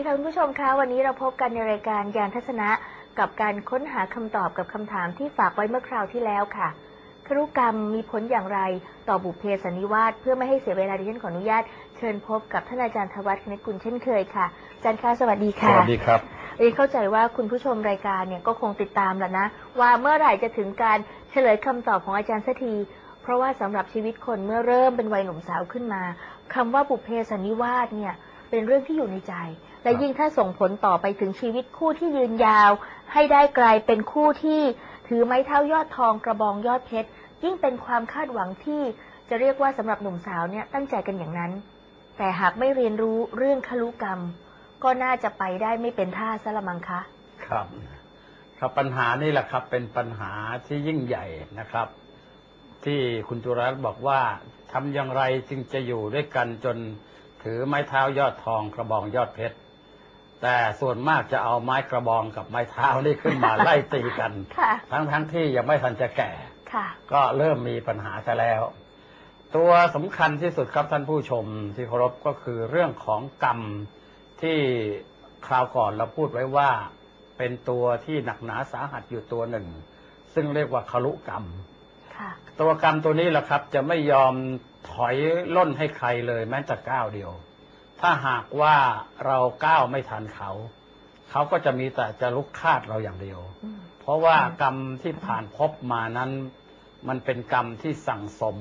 วัสดีค่ะคุณผู้ชมคะวันนี้เราพบกันในรายการยานทัศนะ กับการค้นหาคำตอบกับคำถามที่ฝากไว้เมื่อคราวที่แล้วค่ะครุกรรมมีผลอย่างไรต่อบุพเพสันนิวาสเพื่อไม่ให้เสียเวลาดิฉันขออนุญาตเชิญพบกับท่านอาจารย์ธวัฒน์คณิตกุลเช่นเคยค่ะอาจารย์คะสวัสดีสค่ะวัสดีครับเรียนเข้าใจว่าคุณผู้ชมรายการเนี่ยก็คงติดตามแล้วนะ ว่าเมื่อไหร่จะถึงการเฉลยคำตอบของอาจารย์สักทีเพราะว่าสำหรับชีวิตคนเมื่อเริ่มเป็นวัยหนุ่มสาวขึ้นมาคำว่าบุพเพสันนิวาสเนี่ยเป็นเรื่องที่อยู่ในใจ และยิ่งถ้าส่งผลต่อไปถึงชีวิตคู่ที่ยืนยาว ให้ได้กลายเป็นคู่ที่ถือไม้เท้ายอดทองกระบองยอดเพชรยิ่งเป็นความคาดหวังที่จะเรียกว่าสำหรับหนุ่มสาวเนี่ยตั้งใจกันอย่างนั้น แต่หากไม่เรียนรู้เรื่องคลุกรรม ก็น่าจะไปได้ไม่เป็นท่าซะละมังคะครับครับปัญหานี่แหละครับ เป็นปัญหาที่ยิ่งใหญ่นะครับ ที่คุณจุรัตน์บอกว่าทำอย่างไรจึงจะอยู่ด้วยกันจนถือไม้เท้ายอดทองกระบองยอดเพชร แต่ส่วนมากจะเอาไม้กระบองกับไม้เท้านี่ขึ้นมาไล่ตีกัน ค่ะ ทั้งทั้งที่ยังไม่ทันจะแก่ ค่ะ ก็เริ่มมีปัญหาจะแล้ว ตัวสำคัญที่สุดครับท่านผู้ชมที่เคารพก็คือเรื่องของกรรมที่คราวก่อนเราพูดไว้ว่า เป็นตัวที่หนักหนาสาหัสอยู่ตัวหนึ่ง ซึ่งเรียกว่าคลุกรรม ค่ะ ตัวกรรมตัวนี้แหละครับ จะไม่ยอมถอยล่นให้ใครเลยแม้แต่ก้าวเดียว ถ้าหากว่าเราก้าวไม่ทันเขา เขาก็จะมีแต่จะลุกคาดเราอย่างเดียว เพราะว่ากรรมที่ผ่านพบมานั้น มันเป็นกรรมที่สั่งสม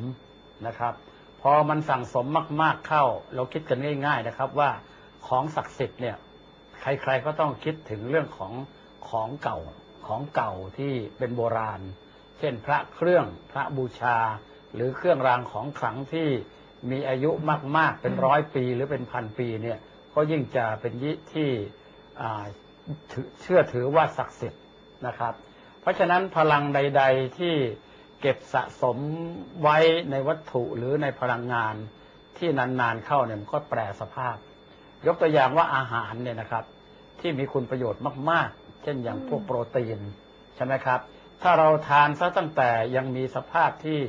นะครับ พอมันสั่งสมมาก ๆเข้า เราคิดกันง่าย ๆนะครับว่าของศักดิ์สิทธิ์เนี่ย ใครๆก็ต้องคิดถึงเรื่องของของเก่าของเก่าที่เป็นโบราณ เช่นพระเครื่องพระบูชา หรือเครื่องรางของขลังที่ มีอายุมากๆเป็นร้อยปีหรือเป็นพันปีเนี่ยก็ยิ่งจะเป็นยิที่อ่าถือเชื่อถือว่าศักดิ์สิทธิ์นะครับ เพราะฉะนั้นพลังใด ๆ ที่เก็บสะสมไว้ในวัตถุหรือในพลังงานที่นานๆเข้าเนี่ยมันก็แปรสภาพ ยกตัวอย่างว่าอาหารเนี่ยนะครับ ที่มีคุณประโยชน์มาก ๆ เช่นอย่างอืมพวกโปรตีนใช่ไหมครับ ถ้าเราทานซะตั้งแต่ยังมีสภาพที่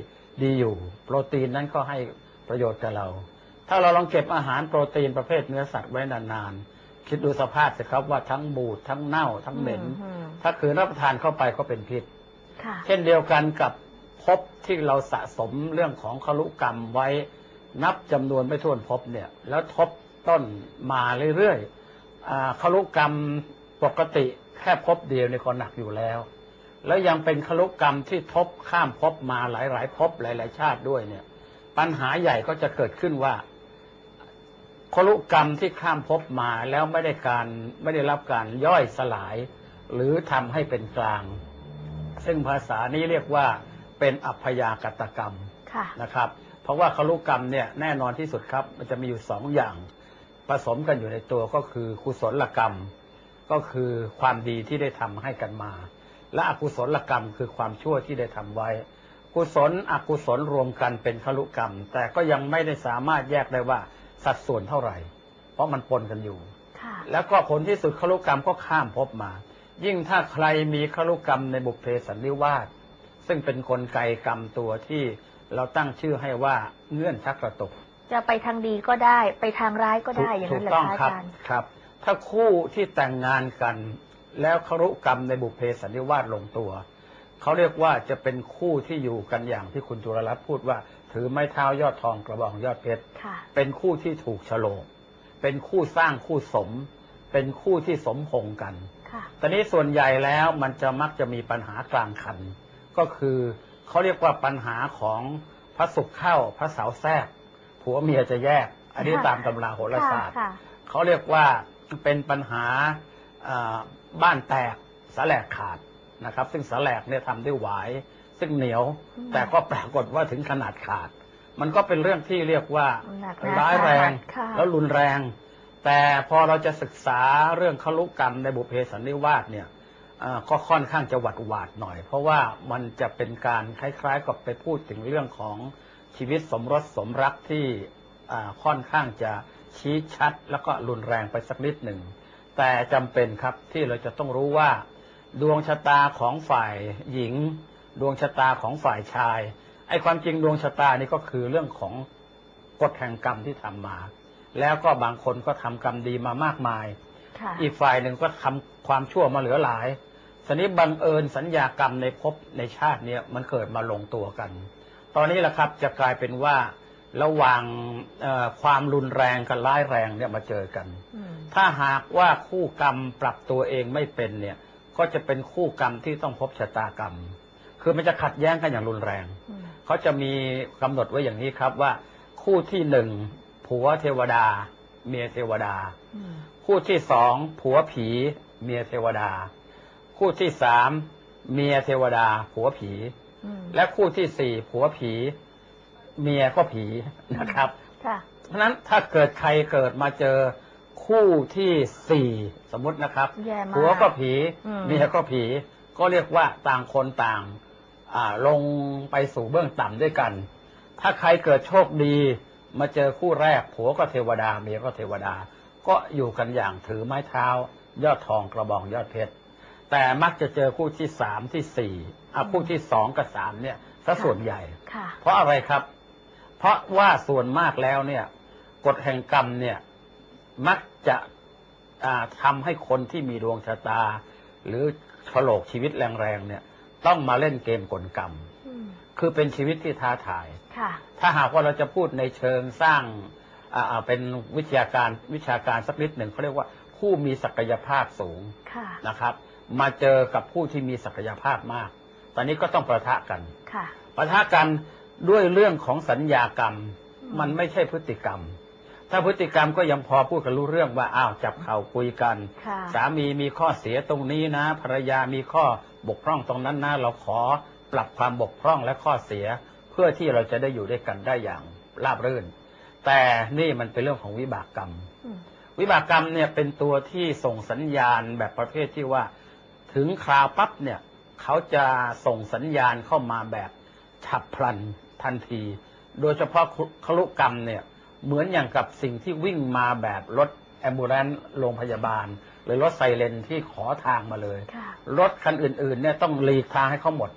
ดีอยู่ โปรตีนนั้นก็ให้ ประโยชน์กับเรา ถ้าเราลองเก็บอาหารโปรตีนประเภทเนื้อสัตว์ไว้นานๆ คิดดูสภาพสิครับว่าทั้งบูดทั้งเน่าทั้งเหม็นอืมถ้าคืนรับประทานเข้าไปก็เป็นพิษค่ะเช่นเดียวกันกับภพที่เราสะสมเรื่องของคลุกรรมไว้นับจำนวนไม่ถ้วนภพเนี่ย แล้วทบต้นมาเรื่อยๆอ่าคลุกรรมปกติแค่ภพเดียวเนี่ยก็หนักอยู่แล้ว แล้วยังเป็นคลุกรรมที่ทบข้ามภพมาหลายๆภพหลาย ๆ ชาติด้วยเนี่ย ปัญหาใหญ่ก็จะเกิดขึ้นว่าคลุกรรมที่ข้ามภพมาแล้วไม่ได้การไม่ได้รับการย่อยสลาย หรือทำให้เป็นกลาง ซึ่งภาษานี้เรียกว่าเป็นอัพยากตกรรมค่ะนะครับ เพราะว่าคลุกรรมเนี่ยแน่นอนที่สุดครับ มันจะมีอยู่สองอย่าง ผสมกันอยู่ในตัวก็คือกุศลกรรม ก็คือความดีที่ได้ทำให้กันมา และอกุศลกรรมคือความชั่วที่ได้ทำไว้ กุศลอกุศลรวมกันเป็นคลุกรรม แต่ก็ยังไม่ได้สามารถแยกได้ว่าสัดส่วนเท่าไหร่ เพราะมันปนกันอยู่ค่ะแล้วก็ผลที่สุดคลุกรรมก็ข้ามภพมา ยิ่งถ้าใครมีคลุกรรมในบุพเพสันนิวาสซึ่งเป็นนกลไกกรรมตัวที่เราตั้งชื่อให้ว่าเงื่อนชักกระตุก จะไปทางดีก็ได้ไปทางร้ายก็ได้อย่างถูนั้นกเหรอต้องคะอาครับจารย์ครับ ถ้าคู่ที่แต่งงานกัน แล้วครุกรรมในบุพเพสันนิวาสลงตัว เขาเรียกว่าจะเป็นคู่ที่อยู่กันอย่างที่คุณจุลรัตน์พูดว่า ถือไม้เท้ายอดทองกระบองยอดเพชรค่ะเป็นคู่ที่ถูกโฉลกเป็นคู่สร้างคู่สม เป็นคู่ที่สมพงษ์กันค่ะตอนนี้ส่วนใหญ่แล้วมันจะมักจะมีปัญหากลางคัน ก็คือเขาเรียกว่าปัญหาของพระศุกร์เข้าพระเสาร์แทรกผัวเมียจะแยก อันนี้ค่ะตามตำราโหราศาสตร์ค่ะเขาเรียกว่าเป็นปัญหาอ่าบ้านแตกสาแหลกขาด นะครับ ซึ่งสาแหลกเนี่ยทำด้วยหวาย ซึ่งเหนียวอืมแต่ก็ปรากฏว่าถึงขนาดขาด มันก็เป็นเรื่องที่เรียกว่าหนักหนาร้ายแรงค่ะแล้วรุนแรง แต่พอเราจะศึกษาเรื่องคลุกรรมในบุพเพสันนิวาสเนี่ยอ่าก็ค่อนข้างจะหวัดหวาดหน่อย เพราะว่ามันจะเป็นการคล้ายๆกับไปพูดถึงเรื่องของชีวิตสมรสสมรักที่อ่าค่อนข้างจะชี้ชัด แล้วก็รุนแรงไปสักนิดหนึ่ง แต่จำเป็นครับที่เราจะต้องรู้ว่า ดวงชะตาของฝ่ายหญิง ดวงชะตาของฝ่ายชาย ไอ้ความจริงดวงชะตานี่ก็คือเรื่องของกฎแห่งกรรมที่ทำมา แล้วก็บางคนก็ทำกรรมดีมามากมายค่ะอีกฝ่ายหนึ่งก็ทำความชั่วมาเหลือหลายทีนี้บังเอิญสัญญากรรมในภพในชาติเนี้ยมันเกิดมาลงตัวกัน ตอนนี้แหละครับจะกลายเป็นว่าระหว่างเอ่อความรุนแรงกับร้ายแรงเนี่ยมาเจอกันอืมถ้าหากว่าคู่กรรมปรับตัวเองไม่เป็นเนี่ย ก็จะเป็นคู่กรรมที่ต้องพบชะตากรรม คือมันจะขัดแย้งกันอย่างรุนแรงอืมเขาจะมีกำหนดไว้อย่างนี้ครับว่าคู่ที่หนึ่งผัวเทวดา เมียเทวดาอืมคู่ที่สองผัวผี เมียเทวดา คู่ที่สามเมียเทวดา ผัวผีอืมและคู่ที่สี่ผัวผี เมียก็ผีนะครับค่ะเพราะฉะนั้นถ้าเกิดใครเกิดมาเจอ คู่ที่สี่สมมตินะครับแย่มากผัวก็ผีอืม เมียก็ผี ก็เรียกว่าต่างคนต่างอ่าลงไปสู่เบื้องต่ำด้วยกัน ถ้าใครเกิดโชคดีมาเจอคู่แรกผัวก็เทวดาเมียก็เทวดา ก็อยู่กันอย่างถือไม้เท้า ยอดทองกระบองยอดเพชร แต่มักจะเจอคู่ที่สามที่สี่อะคู่ที่สองกับสามเนี่ยซะส่วนใหญ่ ค่ะ เพราะอะไรครับ เพราะว่าส่วนมากแล้วเนี่ย กฎแห่งกรรมเนี่ย มักจะอ่าทำให้คนที่มีดวงชะตา หรือฉลกชีวิตแรงๆเนี่ย ต้องมาเล่นเกมกลกรรมอืมคือเป็นชีวิตที่ท้าทายค่ะถ้าหากว่าเราจะพูดในเชิงสร้างอ่าอ่าเป็นวิทยาการวิชาการสักนิดหนึ่งเขาเรียกว่าผู้มีศักยภาพสูงค่ะนะครับ มาเจอกับผู้ที่มีศักยภาพมาก ตอนนี้ก็ต้องประทะกันค่ะปะทะกันด้วยเรื่องของสัญญากรรมอืมมันไม่ใช่พฤติกรรม ถ้าพฤติกรรมก็ยังพอพูดกันรู้เรื่องว่าอ้าวจับเข่าคุยกันค่ะสามีมีข้อเสียตรงนี้นะ ภรรยามีข้อบกพร่องตรงนั้นนะเราขอปรับความบกพร่องและข้อเสีย เพื่อที่เราจะได้อยู่ด้วยกันได้อย่างราบรื่น แต่นี่มันเป็นเรื่องของวิบากกรรมอืมวิบากกรรมเนี่ยเป็นตัวที่ส่งสัญญาณแบบประเภทที่ว่า ถึงคราวปั๊บเนี่ยเขาจะส่งสัญญาณเข้ามาแบบฉับพลันทันที โดยเฉพาะคลุกรรมเนี่ย เหมือนอย่างกับสิ่งที่วิ่งมาแบบรถแอมบูเลนซ์โรงพยาบาล หรือรถไซเรนที่ขอทางมาเลยค่ะรถคันอื่นๆเนี่ยต้องหลีกทางให้เขาหมด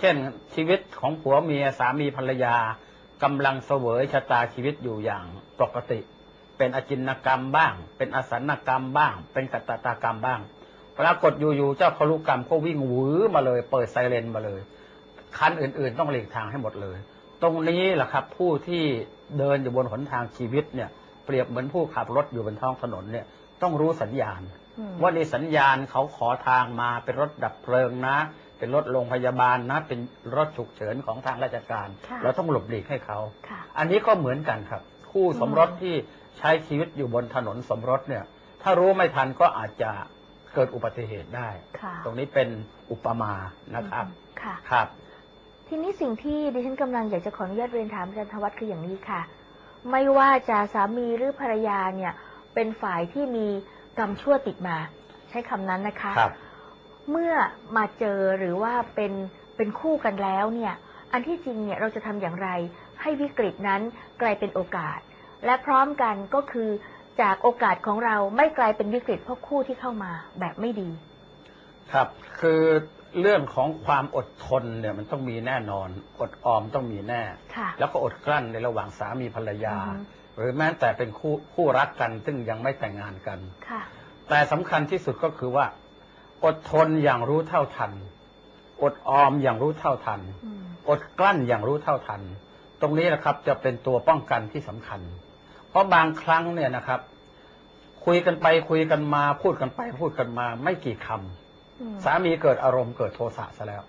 เช่นชีวิตของผัวเมียสามีภรรยากำลังเสวยชะตาชีวิตอยู่อย่างปกติ เป็นอจินกรรมบ้าง เป็นอสันกรรมบ้าง เป็นกัตตากรรมบ้างปรากฏอยู่ๆเจ้าคลุกรรมก็วิ่งหวือมาเลย เปิดไซเรนมาเลย คันอื่นๆ ต้องหลีกทางให้หมดเลย ตรงนี้แหละครับ ผู้ที่เดินอยู่บนหนทางชีวิตเนี่ย เปรียบเหมือนผู้ขับรถอยู่บนท้องถนนเนี่ย ต้องรู้สัญญาณอืมว่าในสัญญาณเขาขอทางมาเป็นรถดับเพลิงนะ เป็นรถโรงพยาบาลนะ เป็นรถฉุกเฉินของทางราชการ ค่ะเราต้องหลบหลีกให้เขา ค่ะ อันนี้ก็เหมือนกันครับ คู่สมรสที่ใช้ชีวิตอยู่บนถนนสมรสเนี่ย ถ้ารู้ไม่ทันก็อาจจะเกิดอุบัติเหตุได้ ค่ะตรงนี้เป็นอุปมานะครับอืมค่ะ ครับ ทีนี้สิ่งที่ดิฉันกำลังอยากจะขออนุญาตเรียนถามอาจารย์ธวัฒน์คืออย่างนี้ค่ะ ไม่ว่าจะสามีหรือภรรยาเนี่ย เป็นฝ่ายที่มีกรรมชั่วติดมา ใช้คำนั้นนะคะครับเมื่อมาเจอหรือว่าเป็นเป็นคู่กันแล้วเนี่ย อันที่จริงเนี่ยเราจะทำอย่างไร ให้วิกฤตนั้นกลายเป็นโอกาส และพร้อมกันก็คือจากโอกาสของเราไม่กลายเป็นวิกฤตเพราะคู่ที่เข้ามาแบบไม่ดี ครับ คือ เรื่องของความอดทนเนี่ยมันต้องมีแน่นอน อดออมต้องมีแน่ ค่ะ แล้วก็อดกลั้นในระหว่างสามีภรรยา อือฮึ หรือแม้แต่เป็นคู่คู่รักกัน ซึ่งยังไม่แต่งงานกัน ค่ะ แต่สำคัญที่สุดก็คือว่า อดทนอย่างรู้เท่าทัน อดออมอย่างรู้เท่าทัน อืม อดกลั้นอย่างรู้เท่าทัน ตรงนี้แหละครับจะเป็นตัวป้องกันที่สำคัญ เพราะบางครั้งเนี่ยนะครับ คุยกันไปคุยกันมา พูดกันไปพูดกันมา ไม่กี่คำอืม สามีเกิดอารมณ์เกิดโทสะซะแล้ว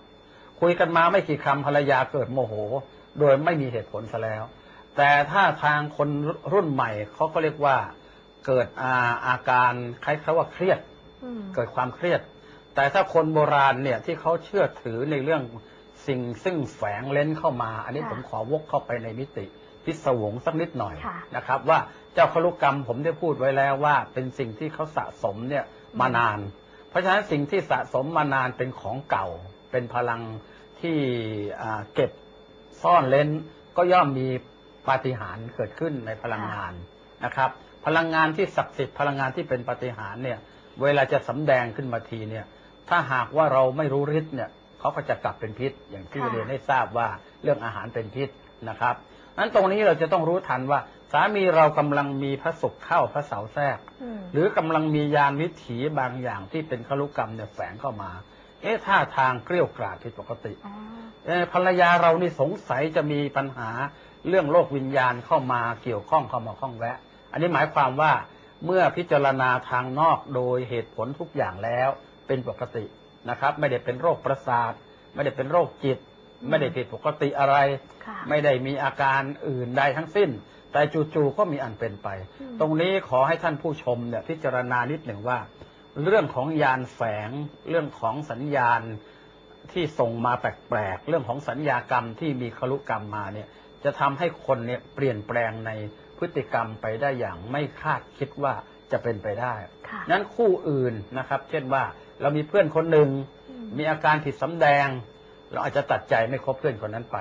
คุยกันมาไม่กี่คำภรรยาเกิดโมโห โดยไม่มีเหตุผลซะแล้ว แต่ถ้าทางคนรุ่นใหม่เขาก็เรียกว่าเกิดอาอาการคล้ายๆว่าเครียดอืมเกิดความเครียด แต่ถ้าคนโบราณเนี่ยที่เขาเชื่อถือในเรื่องสิ่งซึ่งแฝงเล้นเข้ามา อันนี้ค่ะผมขอวกเข้าไปในมิติพิศวงสักนิดหน่อยค่ะนะครับ ว่าเจ้าคลุกรรมผมได้พูดไว้แล้วว่า เป็นสิ่งที่เขาสะสมเนี่ยมานานเพ ราะฉะนั้นสิ่งที่สะสมมานานเป็นของเก่า เป็นพลังที่อ่าเก็บซ่อนเล้นก็ย่อมมีปาฏิหาริย์เกิดขึ้นในพลังงานนะครับ พลังงานที่ศักดิ์สิทธิ์พลังงานที่เป็นปาฏิหาริย์เนี่ย เวลาจะสำแดงขึ้นมาทีเนี่ย ถ้าหากว่าเราไม่รู้ฤทธิ์เนี่ยเขาก็จะกลับเป็นพิษ อย่างที่ค่ะเรียนให้ทราบว่าเรื่องอาหารเป็นพิษนะครับนั้นตรงนี้เราจะต้องรู้ทันว่าสสามีเรากำลังมีพระศุกร์เข้าพระเสาร์แทรกอืมหรือกำลังมียานวิถีบางอย่างที่เป็นคลุกรรมเนี่ยแฝงเข้ามา เอ๊ะท่าทางเกลี้ยวกราดผิดปกติอ๋อเอ่อภรรยาเรานี่สงสัยจะมีปัญหาเรื่องโลกวิญญาณเข้ามาเกี่ยวข้องเข้ามาข้องแวะ อันนี้หมายความว่าเมื่อพิจารณาทางนอกโดยเหตุผลทุกอย่างแล้วเป็นปกตินะครับ ไม่ได้เป็นโรคประสาท ไม่ได้เป็นโรคจิต ไม่ได้ผิดปกติอะไรค่ะไม่ได้มีอาการอื่นใดทั้งสิ้น แต่จู่ๆก็มีอันเป็นไปอืมตรงนี้ขอให้ท่านผู้ชมเนี่ยพิจารณานิดหนึ่งว่า เรื่องของยานแฝง เรื่องของสัญญาณที่ส่งมาแปลกๆ เรื่องของสัญญากรรมที่มีคลุกรรมมาเนี่ย จะทำให้คนเนี่ยเปลี่ยนแปลงในพฤติกรรมไปได้อย่างไม่คาดคิดว่าจะเป็นไปได้ค่ะนั้นคู่อื่นนะครับ เช่นว่าเรามีเพื่อนคนหนึ่งอืมมีอาการผิดสำแดง เราอาจจะตัดใจไม่คบเพื่อนคนนั้นไป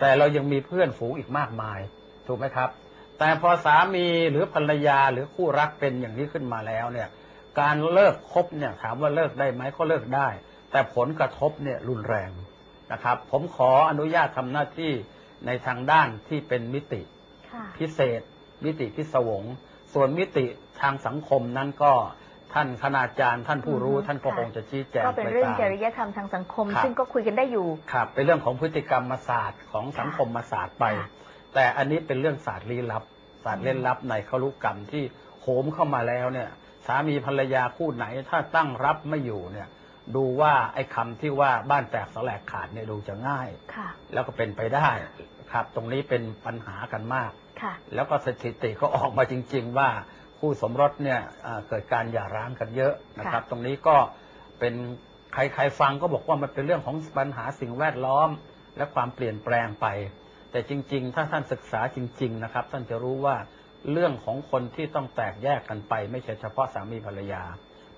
แต่เรายังมีเพื่อนฝูงอีกมากมาย ถูกไหมครับ แต่พอสามีหรือภรรยาหรือคู่รักเป็นอย่างนี้ขึ้นมาแล้วเนี่ย การเลิกคบเนี่ยถามว่าเลิกได้ไหมก็เลิกได้ แต่ผลกระทบเนี่ยรุนแรงนะครับ ผมขออนุญาตทำหน้าที่ในทางด้านที่เป็นมิติค่ะพิเศษ มิติพิศวง ส่วนมิติทางสังคมนั้นก็ท่านคณาจารย์ท่านผู้รู้อือฮึท่านก็ค่ะคงจะชี้แจงก็เป็นไปเรื่องตามจริยธรรมทางสังคมครับซึ่งก็คุยกันได้อยู่ครับเป็นเรื่องของพฤติกรรมศาสตร์ของสังคมศาสตร์ไปค่ะ แต่อันนี้เป็นเรื่องศาสตร์ลี้ลับ ศาสตร์เล่นลับในคลุกรรมที่โหมเข้ามาแล้วเนี่ย สามีภรรยาคู่ไหนถ้าตั้งรับไม่อยู่เนี่ย ดูว่าไอ้คำที่ว่าบ้านแตกสลายขาดเนี่ยดูจะง่ายค่ะแล้วก็เป็นไปได้ครับ ตรงนี้เป็นปัญหากันมากค่ะแล้วก็สถิติก็ออกมาจริง ๆ ว่าคู่สมรสเนี่ยเอ่อเกิดการหย่าร้างกันเยอะนะครับค่ะตรงนี้ก็เป็นใครๆฟังก็บอกว่ามันเป็นเรื่องของปัญหาสิ่งแวดล้อม และความเปลี่ยนแปลงไป แต่จริง ๆ ถ้าท่านศึกษาจริง ๆ นะครับ ท่านจะรู้ว่าเรื่องของคนที่ต้องแตกแยกกันไป ไม่ใช่เฉพาะสามีภรรยา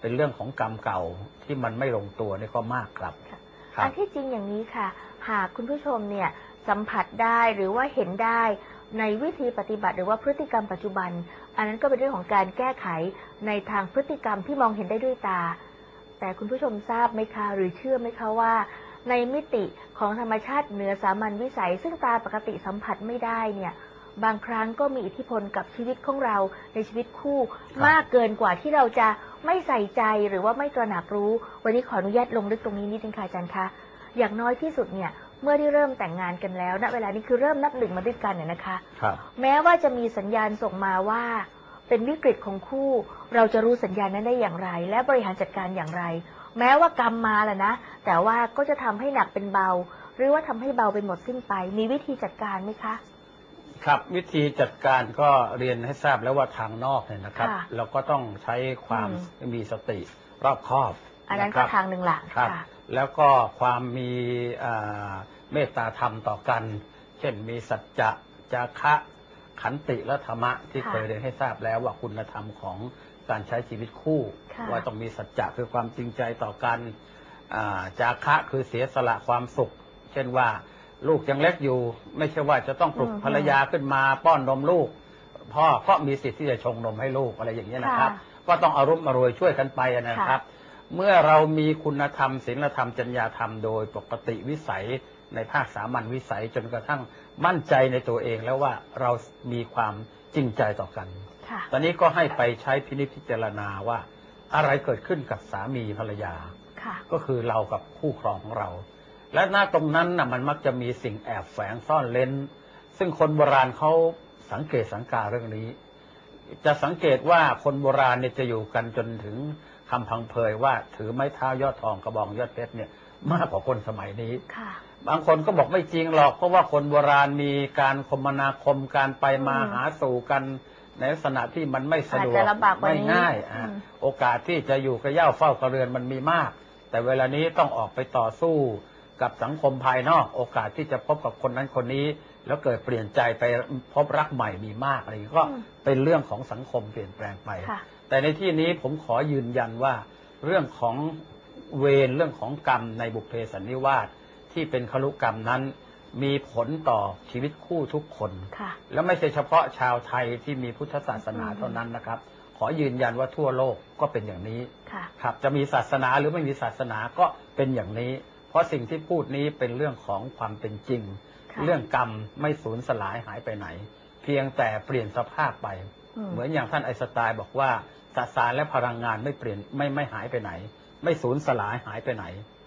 เป็นเรื่องของกรรมเก่าที่มันไม่ลงตัวนี่ก็มากครับค่ะครัอับนที่จริงอย่างนี้ค่ะ หากคุณผู้ชมเนี่ยสัมผัสได้หรือว่าเห็นได้ในวิธีปฏิบัติหรือว่าพฤติกรรมปัจจุบัน อันนั้นก็เป็นเรื่องของการแก้ไขในทางพฤติกรรมที่มองเห็นได้ด้วยตา แต่คุณผู้ชมทราบไหมคะ หรือเชื่อไหมคะว่า ในมิติของธรรมชาติเหนือสามัญวิสัย ซึ่งตาปกติสัมผัสไม่ได้เนี่ย บางครั้งก็มีอิทธิพลกับชีวิตของเราในชีวิตคู่ครับมากเกินกว่าที่เราจะไม่ใส่ใจหรือว่าไม่ตระหนักรู้ วันนี้ขออนุญาตลงลึกตรงนี้นิดนึงค่ะอาจารย์คะอย่างน้อยที่สุดเนี่ยเมื่อที่เริ่มแต่งงานกันแล้วณเวลานี้คือเริ่มนับหนึ่งมาด้วยกันเนี่ยนะคะครับแม้ว่าจะมีสัญญาณส่งมาว่า เป็นวิกฤตของคู่ เราจะรู้สัญญาณนั้นได้อย่างไร และบริหารจัดการอย่างไร แม้ว่ากรรมมาแหละนะ แต่ว่าก็จะทำให้หนักเป็นเบา หรือว่าทำให้เบาเป็นหมดสิ้นไป มีวิธีจัดการไหมคะ ครับวิธีจัดการก็เรียนให้ทราบแล้วว่าทางนอกเนี่ยนะครับค่ะเราก็ต้องใช้ความอืมีสติรอบคอบ อันนั้นะคก็รับทางหนึ่งหลังครับค่ะแล้วก็ความมีอ่าเมตตาธรรมต่อกัน เช่นมีสัจจะจาคะ ขันติและธรรมะที่ค่ะเคยเรียนให้ทราบแล้วว่าคุณธรรมของการใช้ชีวิตคู่ค่ะว่าต้องมีสัจจะคือความจริงใจต่อกันอ่าจาคะคือเสียสละความสุข เช่นว่าลูกยังเล็กอยู่ ไม่ใช่ว่าจะต้องปลุกอืมภรรยาขึ้นมาป้อนนมลูก พ่อก็มีสิทธิ์ที่จะชงนมให้ลูกอะไรอย่างนี้ยนะครับค่ะก็ต้องอารุ่มอรวยช่วยกันไปนะครับ เมื่อเรามีคุณธรรมศีลธรรมจรรยาธรรมโดยปกติวิสัย ในภาคสามัญวิสัยจนกระทั่งมั่นใจในตัวเองแล้วว่าเรามีความจริงใจต่อกันค่ะตอนนี้ก็ให้ไปใช้พินิจพิจารณาว่า อะไรเกิดขึ้นกับสามีภรรยาค่ะก็คือเรากับคู่ครองของเรา และหน้าตรงนั้นนะมันมักจะมีสิ่งแอบแฝงซ่อนเล้น ซึ่งคนโบราณเขาสังเกตสังกาเรื่องนี้ จะสังเกตว่าคนโบราณเนี่ยจะอยู่กันจนถึงคำพังเพยว่าถือไม้เท้ายอดทองกระบองยอดเพชรเนี่ยมากกว่าคนสมัยนี้ค่ะ บางคนก็บอกไม่จริงหรอก เพราะว่าคนโบราณมีการคมนาคมการไปมาอืมหาสู่กันในลักษณะที่มันไม่สะดวกอาจจะลำบากกว่าไม่นี้ง่ายอะอืมโอกาสที่จะอยู่กับเหย่าเฝ้ากระเรือนมันมีมาก แต่เวลานี้ต้องออกไปต่อสู้กับสังคมภายนอก โอกาสที่จะพบกับคนนั้นคนนี้ แล้วเกิดเปลี่ยนใจไปพบรักใหม่มีมากอะไรอย่างนี้ก็อืมเป็นเรื่องของสังคมเปลี่ยนแปลงไปค่ะแต่ในที่นี้ผมขอยืนยันว่า เรื่องของเวรเรื่องของกรรมในบุพเพสันนิวาส ที่เป็นคลุกรรมนั้น มีผลต่อชีวิตคู่ทุกคนค่ะแล้วไม่ใช่เฉพาะชาวไทยที่มีพุทธศาสนาอืมเท่านั้นนะครับ ขอยืนยันว่าทั่วโลกก็เป็นอย่างนี้ค่ะครับจะมีศาสนาหรือไม่มีศาสนาก็เป็นอย่างนี้ เพราะสิ่งที่พูดนี้เป็นเรื่องของความเป็นจริงค่ะเรื่องกรรมไม่สูญสลายหายไปไหนเเพียงแต่เปลี่ยนสภาพไปอืมเหมือนอย่างท่านไอน์สไตน์บอกว่าสสารและพลังงานไม่เปลี่ยนไม่ไม่หายไปไหน ไม่สูญสลายหายไปไหน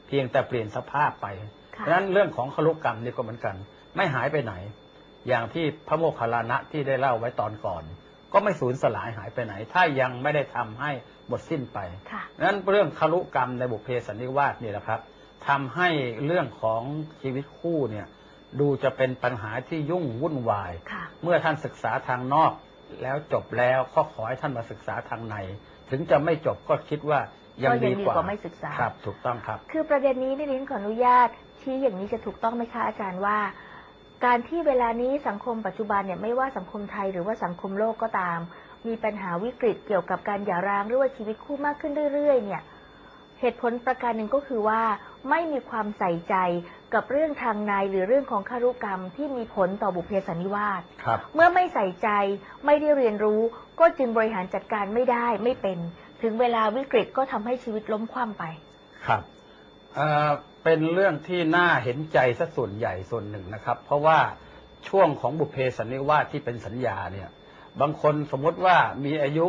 เพียงแต่เปลี่ยนสภาพไปค่ะ เพราะฉะนั้นเรื่องของคลุกรรมนี่ก็เหมือนกัน ไม่หายไปไหน อย่างที่พระโมคคัลลานะที่ได้เล่าไว้ตอนก่อน ก็ไม่สูญสลายหายไปไหน ถ้ายังไม่ได้ทำให้หมดสิ้นไปค่ะนั้นเรื่องคลุกรรมในบุพเพสันนิวาสนี่แหละครับทำให้เรื่องของชีวิตคู่เนี่ยดูจะเป็นปัญหาที่ยุ่งวุ่นวายค่ะเมื่อท่านศึกษาทางนอกแล้วจบแล้วก็ขอให้ท่านมาศึกษาทางใน ถึงจะไม่จบก็คิดว่ายังก็ยังดีดีกว่ากว่าไม่ศึกษาครับ ถูกต้องครับ คือประเด็นนี้นี่ดิฉันขออนุญาต ชี้อย่างนี้จะถูกต้องไหมคะอาจารย์ว่า การที่เวลานี้สังคมปัจจุบันเนี่ยไม่ว่าสังคมไทยหรือว่าสังคมโลกก็ตาม มีปัญหาวิกฤตเกี่ยวกับการหย่าร้างหรือว่าชีวิตคู่มากขึ้นเรื่อย ๆ เนี่ยเหตุผลประการหนึ่งก็คือว่าไม่มีความใส่ใจกับเรื่องทางในหรือเรื่องของคารุกรรมที่มีผลต่อบุพเพสันนิวาสครับเมื่อไม่ใส่ใจไม่ได้เรียนรู้ ก็จึงบริหารจัดการไม่ได้ไม่เป็น ถึงเวลาวิกฤตก็ทำให้ชีวิตล้มคว่ำไป ครับ เอ่อเป็นเรื่องที่น่าเห็นใจซะส่วนใหญ่ส่วนหนึ่งนะครับ เพราะว่าช่วงของบุพเพสันนิวาสที่เป็นสัญญาเนี่ยบางคนสมมติว่ามีอายุ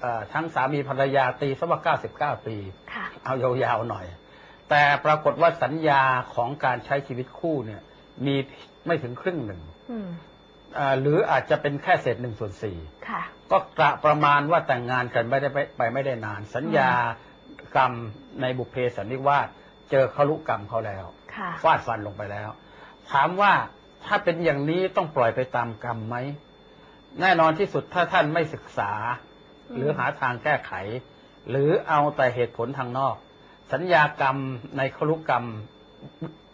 เอ่อทั้งสามีภรรยาตีสักว่า99ปีค่ะเอายาวๆหน่อย แต่ปรากฏว่าสัญญาของการใช้ชีวิตคู่เนี่ยมีไม่ถึงครึ่งหนึ่งอืมอ่าหรืออาจจะเป็นแค่เศษหนึ่งส่วนสี่ค่ะก็กระประมาณว่าแต่งงานกันไม่ได้ไปไปไม่ได้นาน สัญญากรรมในบุพเพสันนิวาส เจอขลุกรรมเขาแล้วค่ะฟาดฟันลงไปแล้ว ถามว่าถ้าเป็นอย่างนี้ต้องปล่อยไปตามกรรมไหม แน่นอนที่สุดถ้าท่านไม่ศึกษาอืมหรือหาทางแก้ไข หรือเอาแต่เหตุผลทางนอก สัญญากรรมในขลุกรรม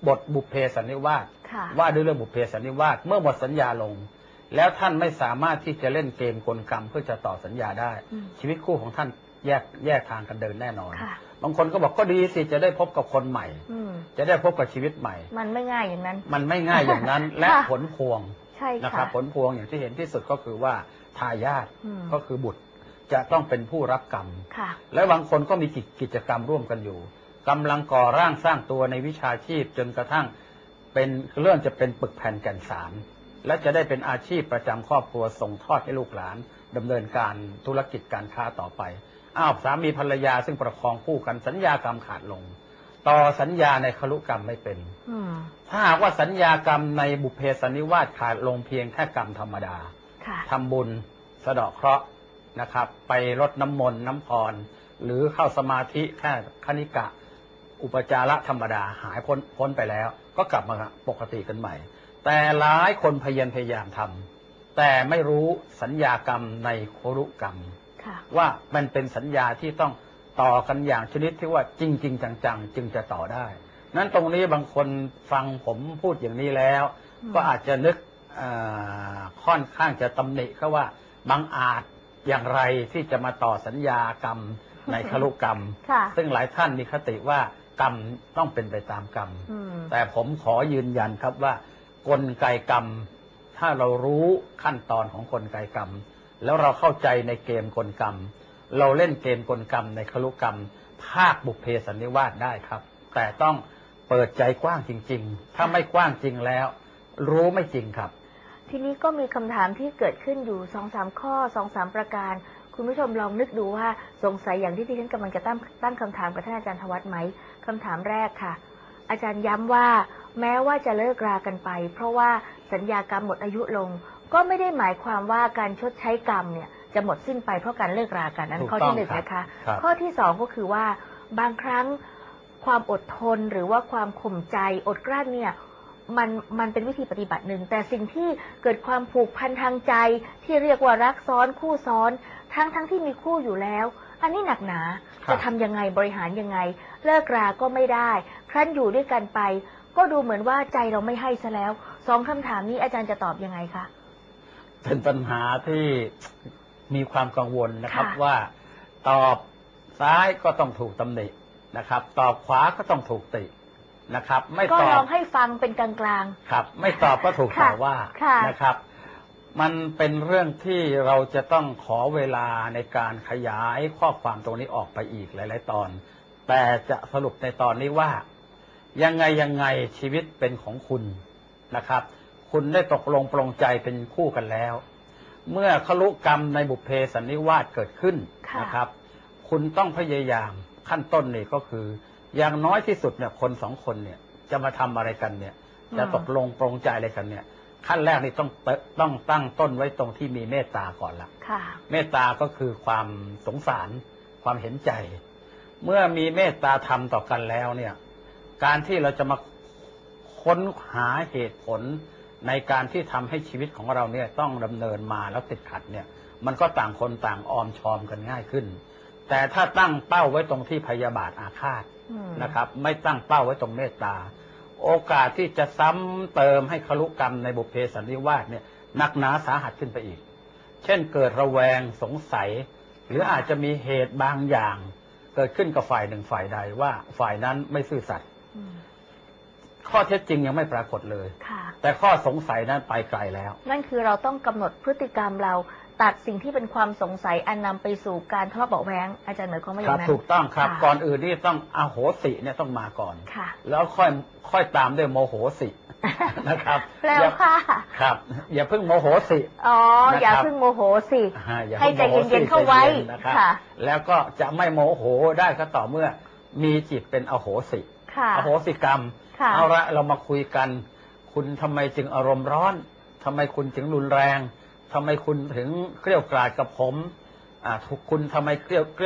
บทบุพเพสันนิวาสค่ะว่าด้วยเรื่องบุพเพสันนิวาสเมื่อหมดสัญญาลง แล้วท่านไม่สามารถที่จะเล่นเกมกลกรรมเพื่อจะต่อสัญญาได้อืมชีวิตคู่ของท่าน แยกแยกทางกันเดินแน่นอน ค่ะ บางคนก็บอกก็ดีสิจะได้พบกับคนใหม่ อืม จะได้พบกับชีวิตใหม่ มันไม่ง่ายอย่างนั้น มันไม่ง่ายอย่างนั้น และค่ะ ผลพวงใช่นะคค่ะรับผลพวงอย่างที่เห็นที่สุดก็คือว่าทายาทอืม ก็คือบุตรจะต้องเป็นผู้รับกรรม ค่ะ และบางคนก็มีกิจกิจกรรมร่วมกันอยู่กำลังก่อร่างสร้างตัวในวิชาชีพจนกระทั่งเป็นเริ่มจะเป็นปึกแผ่นแก่นสาร และจะได้เป็นอาชีพประจำครอบครัวส่งทอดให้ลูกหลานดำเนินการธุรกิจการค้าต่อไป อ้าวสามีภรรยาซึ่งประคองคู่กันสัญญากรรมขาดลง ต่อสัญญาในคลุกรรมไม่เป็นอืมถ้าหากว่าสัญญากรรมในบุพเพสันนิวาสขาดลงเพียงแค่กรรมธรรมดาค่ะทำบุญสะเดาะเคราะห์นะครับ ไปรดน้ำมนต์น้ำพร หรือเข้าสมาธิแค่คณิกะ อุปจาระธรรมดาหายพ้นพ้นไปแล้ว ก็กลับมาปกติกันใหม่ แต่หลายคนพยายามพยายามทำแต่ไม่รู้สัญญากรรมในโครุกรรม ค่ะว่ามันเป็นสัญญาที่ต้องต่อกันอย่างชนิดที่ว่าจริงๆจังๆ จึงจะต่อได้ นั้นตรงนี้บางคนฟังผมพูดอย่างนี้แล้วอืมก็อาจจะนึกเอ่อค่อนข้างจะตำหนิเขาว่าบางอาจอย่างไรที่จะมาต่อสัญญากรรมในคลุกรรมค่ะซึ่งหลายท่านมีคติว่ากรรมต้องเป็นไปตามกรรมอืมแต่ผมขอยืนยันครับว่ากลไกกรรม ถ้าเรารู้ขั้นตอนของกลไกกรรม แล้วเราเข้าใจในเกมกลกรรม เราเล่นเกมกลกรรมในคลุกรรม ภาคบุพเพสันนิวาสได้ครับ แต่ต้องเปิดใจกว้างจริง ๆ ถ้าไม่กว้างจริงแล้ว รู้ไม่จริงครับ ทีนี้ก็มีคำถามที่เกิดขึ้นอยู่สองสามข้อสองสามประการ คุณผู้ชมลองนึกดูว่าสงสัยอย่างที่ที่ฉันกำลังจะตั้งตั้งคำถามกับท่านอาจารย์ธวัฒน์ไหมคำถามแรกค่ะ อาจารย์ย้ำว่าแม้ว่าจะเลิกรากันไป เพราะว่าสัญญากรรมหมดอายุลง ก็ไม่ได้หมายความว่าการชดใช้กรรมเนี่ยจะหมดสิ้นไปเพราะการเลิกรากันนั้นถูกข้อต้องที่หนึ่งครับนะคะครับข้อที่สองก็คือว่าบางครั้งความอดทนหรือว่าความข่มใจอดกลั้นเนี่ยมันมันเป็นวิธีปฏิบัติหนึ่ง แต่สิ่งที่เกิดความผูกพันทางใจ ที่เรียกว่ารักซ้อนคู่ซ้อน ทั้งทั้งที่มีคู่อยู่แล้ว อันนี้หนักหนาครับจะทำยังไงบริหารยังไง เลิกราก็ไม่ได้ ครั้นอยู่ด้วยกันไป ก็ดูเหมือนว่าใจเราไม่ให้ซะแล้วสองคำถามนี้อาจารย์จะตอบยังไงคะ เป็นปัญหาที่มีความกังวลนะครับค่ะว่าตอบซ้ายก็ต้องถูกตำหนินะครับ ตอบขวาก็ต้องถูกตินะครับ ไม่ก็ตอลบองให้ฟังเป็นกลาง ครับไม่ตอบก็ถูกค่ะต่อว่าค่ะนะครับ มันเป็นเรื่องที่เราจะต้องขอเวลาในการขยายข้อความตรงนี้ออกไปอีกหลาย ๆ ตอน แต่จะสรุปในตอนนี้ว่า ยังไงยังไงชีวิตเป็นของคุณนะครับ คุณได้ตกลงปรงใจเป็นคู่กันแล้ว เมื่อขลุกรรมในบุพเพสันนิวาสเกิดขึ้นค่ะนะครับ คุณต้องพยายามขั้นต้นนี่ก็คือ อย่างน้อยที่สุดเนี่ยคนสองคนเนี่ยจะมาทำอะไรกันเนี่ย จะตกลงปรงใจอะไรกันเนี่ย ขั้นแรกนี่ต้องเตต้องตั้งต้นไว้ตรงที่มีเมตตาก่อนละค่ะ เมตตาก็คือความสงสารความเห็นใจ เมื่อมีเมตตาธรรมต่อกันแล้วเนี่ย การที่เราจะมาค้นหาเหตุผล ในการที่ทำให้ชีวิตของเราเนี่ยต้องดำเนินมาแล้วติดขัดเนี่ย มันก็ต่างคนต่างออมชอมกันง่ายขึ้น แต่ถ้าตั้งเป้าไว้ตรงที่พยาบาทอาฆาตอืมนะครับ ไม่ตั้งเป้าไว้ตรงเมตตา โอกาสที่จะซ้ำเติมให้คลุกรรมในบุพเพสันนิวาสเนี่ยหนักหนาสาหัสขึ้นไปอีก เช่นเกิดระแวงสงสัย หรืออาจจะมีเหตุบางอย่าง เกิดขึ้นกับฝ่ายหนึ่งฝ่ายใดว่าฝ่ายนั้นไม่ซื่อสัตย์อืม ข้อเท็จจริงยังไม่ปรากฏเลย ค่ะ แต่ข้อสงสัยนั้นไปไกลแล้ว นั่นคือเราต้องกำหนดพฤติกรรมเรา ตัดสิ่งที่เป็นความสงสัยอันนำไปสู่การทะเลาะเบาะแว้งอาจารย์หมายความว่าอครัย่าบงนั้น ถูกต้องครับ ค่ะ ก่อนอื่นนี่ต้องอโหสิเนี่ยต้องมาก่อน ค่ะแล้วค่อยค่อยตามด้วยโมโหสินะครับแปลอย่าว่าครับ อย่าเพิ่งโมโหสิ อ๋อ นะครับ อย่าเพิ่งโมโหสิ อ่าอย่าให้เพิ่งใจโมโหเย็นสิๆเข้าไว้ ใจย็นนะครับค่ะ แล้วก็จะไม่โมโหได้ก็ต่อเมื่อมีจิตเป็นอโหสิ ค่ะ อโหสิกรรม ค่ะ เอาละเรามาคุยกัน คุณทำไมจึงอารมณ์ร้อนทำไมคุณถึงรุนแรงทำไมคุณถึงเกลี้ยวกราดกับผม อ่าถูกคุณทำไมเกลี้ยวเกลี้ยว